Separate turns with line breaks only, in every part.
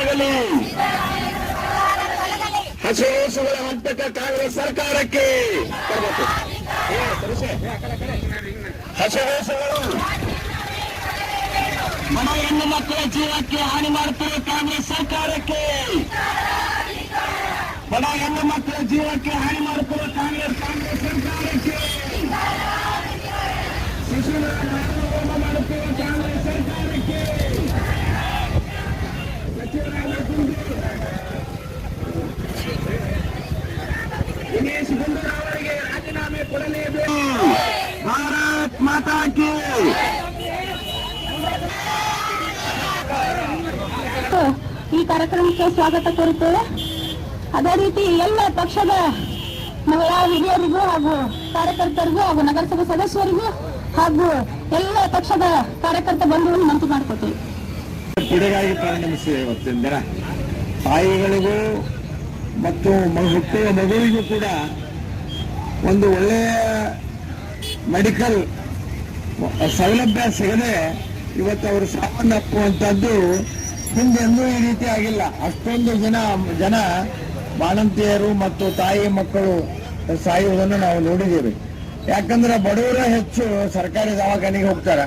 ತೊಲಗಲಿ ಹಸಿರುಸುಗಳ ಹಂತಕ ಕಾಂಗ್ರೆಸ್ ಸರ್ಕಾರಕ್ಕೆ. ಹಸಿರುಸುಗಳು ಮನ ಹೆಣ್ಣು ಮಕ್ಕಳ ಜೀವಕ್ಕೆ ಹಾನಿ ಮಾಡುತ್ತಿರುವ ಕಾಂಗ್ರೆಸ್ ಸರ್ಕಾರಕ್ಕೆ. ಬಡ ಹೆಣ್ಣು ಮಕ್ಕಳ ಜೀವಕ್ಕೆ ಹಾನಿ ಮಾಡುತ್ತಿರುವ ಕಾಂಗ್ರೆಸ್ ಕಾಂಗ್ರೆಸ್ ಸರ್ಕಾರಕ್ಕೆ. ಮಾತಾ ಕಿ
ಈ ಕಾರ್ಯಕ್ರಮಕ್ಕೆ ಸ್ವಾಗತ ಕೋರುತ್ತೇವೆ. ಅದೇ ರೀತಿ ಎಲ್ಲ ಪಕ್ಷದ ಮಹಿಳಾ ಹಿರಿಯರಿಗೂ ಹಾಗೂ ಕಾರ್ಯಕರ್ತರಿಗೂ ಹಾಗೂ ನಗರಸಭೆ ಸದಸ್ಯರಿಗೂ ಹಾಗೂ ಎಲ್ಲ ಪಕ್ಷದ ಕಾರ್ಯಕರ್ತ ಬಂಧುಗಳನ್ನು ಮನಸ್ಸು ಮಾಡ್ಕೊತೀವಿ
ಪಿಡುಗಾಗಿ ದಿನ. ತಾಯಿಗಳಿಗೂ ಮತ್ತು ಹುಟ್ಟುವ ಮಗುವಿಗೂ ಕೂಡ ಒಂದು ಒಳ್ಳೆಯ ಮೆಡಿಕಲ್ ಸೌಲಭ್ಯ ಸಿಗದೆ ಇವತ್ತು ಅವರು ಸಾವನ್ನಪ್ಪುವಂಥದ್ದು ಹಿಂದೆ ಎಂದೂ ಈ ರೀತಿ ಆಗಿಲ್ಲ. ಅಷ್ಟೊಂದು ಜನ ಜನ ಬಾಣಂತಿಯರು ಮತ್ತು ತಾಯಿ ಮಕ್ಕಳು ಸಾಯುವುದನ್ನು ನಾವು ನೋಡಿದ್ದೀವಿ. ಯಾಕಂದ್ರೆ ಬಡವರ ಹೆಚ್ಚು ಸರ್ಕಾರಿ ದವಾಖಾನೆಗೆ ಹೋಗ್ತಾರೆ.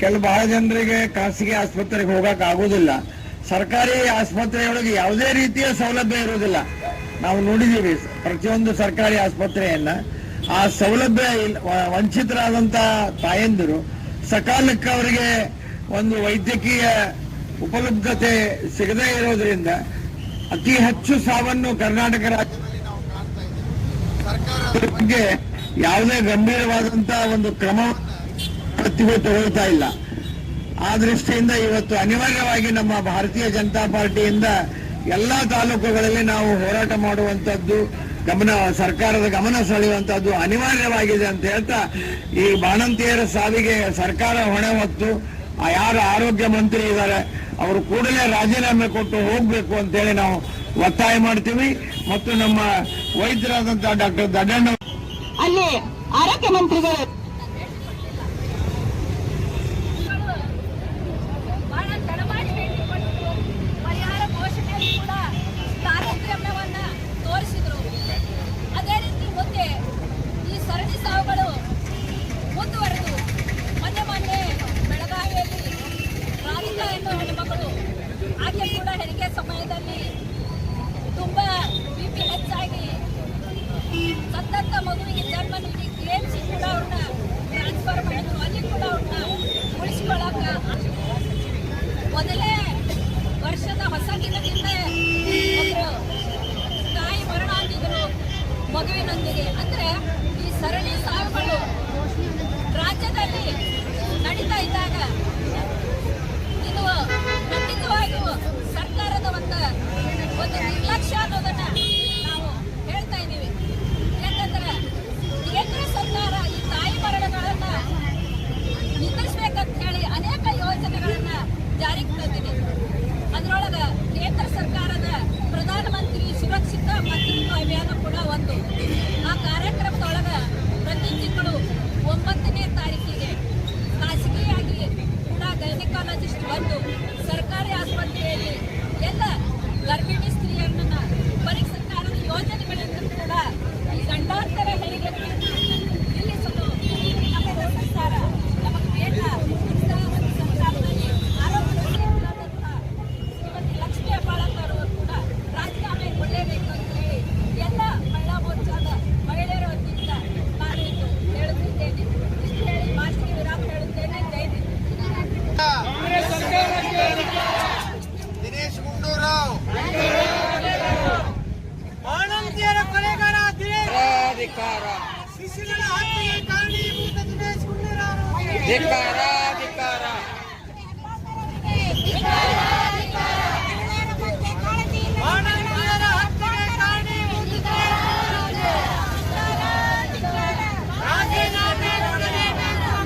ಕೆಲವು ಬಹಳ ಜನರಿಗೆ ಖಾಸಗಿ ಆಸ್ಪತ್ರೆಗೆ ಹೋಗಕ್ಕೆ ಆಗೋದಿಲ್ಲ ಸರ್ಕಾರಿ ಆಸ್ಪತ್ರೆಯೊಳಗೆ ಯಾವುದೇ ರೀತಿಯ ಸೌಲಭ್ಯ ಇರುವುದಿಲ್ಲ. ನಾವು ನೋಡಿದ್ದೀವಿ ಪ್ರತಿಯೊಂದು ಸರ್ಕಾರಿ ಆಸ್ಪತ್ರೆಯನ್ನ ಆ ಸೌಲಭ್ಯ ವಂಚಿತರಾದಂತಹ ತಾಯಂದಿರು ಸಕಾಲಕ್ಕೆ ಅವರಿಗೆ ಒಂದು ವೈದ್ಯಕೀಯ ಉಪಲಬ್ಧತೆ ಸಿಗದೇ ಇರೋದ್ರಿಂದ ಅತಿ ಹೆಚ್ಚು ಸಾವನ್ನು ಕರ್ನಾಟಕ ರಾಜ್ಯದಲ್ಲಿ ಬಗ್ಗೆ ಯಾವುದೇ ಗಂಭೀರವಾದಂತ ಒಂದು ಕ್ರಮ ಪ್ರತಿಭೆ ತಗೊಳ್ತಾ ಇಲ್ಲ. ಆ ದೃಷ್ಟಿಯಿಂದ ಇವತ್ತು ಅನಿವಾರ್ಯವಾಗಿ ನಮ್ಮ ಭಾರತೀಯ ಜನತಾ ಪಾರ್ಟಿಯಿಂದ ಎಲ್ಲಾ ತಾಲೂಕುಗಳಲ್ಲಿ ನಾವು ಹೋರಾಟ ಮಾಡುವಂತದ್ದು ಗಮನ, ಸರ್ಕಾರದ ಗಮನ ಸೆಳೆಯುವಂತಹದ್ದು ಅನಿವಾರ್ಯವಾಗಿದೆ ಅಂತ ಹೇಳ್ತಾ ಈ ಬಾಣಂತಿಯರ ಸಾವಿಗೆ ಸರ್ಕಾರ ಹೊಣೆ ಹೊತ್ತು ಯಾರು ಆರೋಗ್ಯ ಮಂತ್ರಿ ಇದ್ದಾರೆ ಅವರು ಕೂಡಲೇ ರಾಜೀನಾಮೆ ಕೊಟ್ಟು ಹೋಗ್ಬೇಕು ಅಂತೇಳಿ ನಾವು ಒತ್ತಾಯ ಮಾಡ್ತೀವಿ. ಮತ್ತು ನಮ್ಮ ವೈದ್ಯರಾದಂತಹ ಡಾಕ್ಟರ್ ದಡ್ಡಣ್ಣ
ಅಲ್ಲಿ ಆರೋಗ್ಯ ಮಂತ್ರಿಗಳು
ಮಗುವಿನೊಂದಿಗೆ. ಅಂದ್ರೆ ಈ ಸರಣಿ ಸಾವುಗಳು ರಾಜ್ಯದಲ್ಲಿ ನಡೀತಾ ಇದ್ದಾಗ ಇದು ಖಂಡಿತವಾಗಿಯೂ ಸರ್ಕಾರದ ಒಂದು ಒಂದು ನಿರ್ಲಕ್ಷ್ಯ ಅನ್ನೋದನ್ನ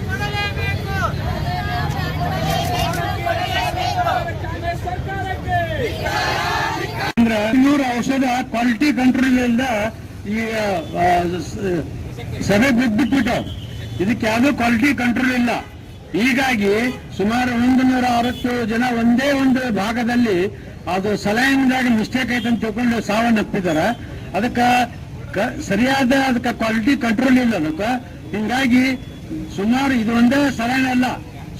ಕೊಡಲೇಬೇಕು
ಅಂದ್ರೆ ಇವ್ರ ಔಷಧ ಕ್ವಾಲಿಟಿ ಕಂಟ್ರೋಲ್ ಇಂದ ಈ ಆ, ಸ- ಸಭೆ ಬಿಟ್ಬಿಟ್ಬಿಟ್ಟು ಇದಕ್ಕೆ ಯಾವುದೋ ಕ್ವಾಲಿಟಿ ಕಂಟ್ರೋಲ್ ಇಲ್ಲ. ಹೀಗಾಗಿ ಸುಮಾರು ಒಂದು ನೂರ ಅರವತ್ತು ಜನ ಒಂದೇ ಒಂದು ಭಾಗದಲ್ಲಿ
ಅದು ಸಲಹೆಯಿಂದಾಗಿ ಮಿಸ್ಟೇಕ್ ಆಯ್ತು ಅಂತ ತಿಳ್ಕೊಂಡು ಸಾವನ್ನಪ್ಪಿದಾರ ಅದಕ್ಕ ಸರಿಯಾದ ಅದಕ್ಕೆ ಕ್ವಾಲಿಟಿ ಕಂಟ್ರೋಲ್ ಇಲ್ಲ ಅದಕ್ಕೆ. ಹಿಂಗಾಗಿ ಸುಮಾರು ಇದು ಒಂದೇ ಸಲಹೆ ಅಲ್ಲ.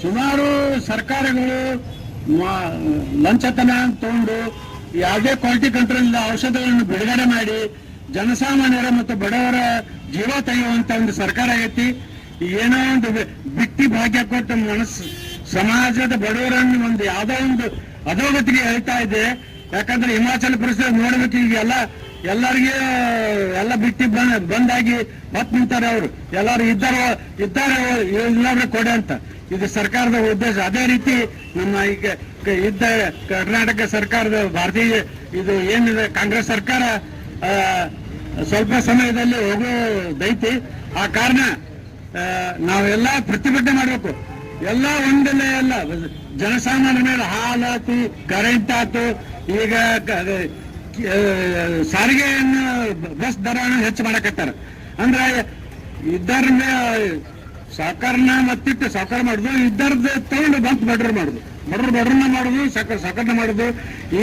ಸುಮಾರು ಸರ್ಕಾರಗಳು ಲಂಚತನ ತಗೊಂಡು ಯಾವುದೇ ಕ್ವಾಲಿಟಿ ಕಂಟ್ರೋಲ್ ಇಲ್ಲ ಔಷಧಗಳನ್ನು ಬಿಡುಗಡೆ ಮಾಡಿ ಜನಸಾಮಾನ್ಯರ ಮತ್ತು ಬಡವರ ಜೀವ ತೆಗೆಯುವಂತ ಒಂದು ಸರ್ಕಾರ ಐತಿ. ಏನೋ ಒಂದು ಬಿಟ್ಟಿ ಭಾಗ್ಯ ಕೊಟ್ಟ ಮನಸ್ಸು, ಸಮಾಜದ ಬಡವರನ್ನು ಒಂದು ಯಾವುದೋ ಒಂದು ಅಧೋಗತಿಗೆ ಹೇಳ್ತಾ ಇದೆ. ಯಾಕಂದ್ರೆ ಹಿಮಾಚಲ ಪ್ರದೇಶ ನೋಡ್ಬೇಕು ಈಗ ಎಲ್ಲ ಎಲ್ಲರಿಗೆ, ಎಲ್ಲ ಬಿಟ್ಟಿ ಬಂದ್, ಬಂದಾಗಿ ಮತ್ ನಿಂತಾರೆ ಅವರು. ಎಲ್ಲಾರು ಇದ್ದಾರೆ ಇದ್ದಾರೆ ಎಲ್ಲಾರು ಕೊಡೆ ಅಂತ. ಇದು ಸರ್ಕಾರದ ಉದ್ದೇಶ. ಅದೇ ರೀತಿ ನಮ್ಮ ಈಗ ಇದ್ದ ಕರ್ನಾಟಕ ಸರ್ಕಾರದ ಭಾರತೀಯ, ಇದು ಏನಿದೆ, ಕಾಂಗ್ರೆಸ್ ಸರ್ಕಾರ ಸ್ವಲ್ಪ ಸಮಯದಲ್ಲಿ ಹೋಗೋದೈತಿ ಆ ಕಾರಣ ನಾವೆಲ್ಲ ಪ್ರತಿಭಟನೆ ಮಾಡಬೇಕು. ಎಲ್ಲ ಒಂದಲ್ಲೇ ಎಲ್ಲ ಜನಸಾಮಾನ್ಯರ ಮೇಲೆ ಹಾಲಾತಿ ಕರೆಂಟ್ ಆತು ಈಗ ಸಾರಿಗೆಯನ್ನು ಬಸ್ ದರವನ್ನು ಹೆಚ್ಚು ಮಾಡಕತ್ತಾರ. ಅಂದ್ರೆ ಇದ್ದರ ಸಹಕಾರನ ಮತ್ತಿಟ್ಟು ಸಹಕಾರ ಮಾಡುದು ಇದ್ದರದ್ದು ತಗೊಂಡು ಬಂತ್ ಬಡ್ರ್ ಮಾಡುದು. ಬಡ್ರ ಬಡ್ರನ್ನ ಮಾಡುದು ಸಹಕಾರ ಸಹಕಾರ ಮಾಡುದು.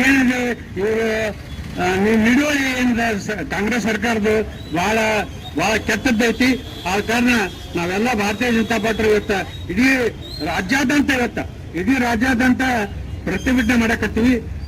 ಏನಿದೆ ಇವರು ನಿಡುವಳಿ ಏನಿದೆ ಸ- ಕಾಂಗ್ರೆಸ್ ಸರ್ಕಾರದ ಬಹಳ ಬಹಳ ಕೆಟ್ಟದ್ದೈತಿ. ಆ ಕಾರಣ ನಾವೆಲ್ಲ ಭಾರತೀಯ ಜನತಾ ಪಾರ್ಟಿ ಇವತ್ತ ಇಡೀ ರಾಜ್ಯಾದ್ಯಂತ ಇವತ್ತ, ಇಡೀ ರಾಜ್ಯಾದ್ಯಂತ ಪ್ರತಿಭಟನೆ ಮಾಡಕತ್ತೀವಿ.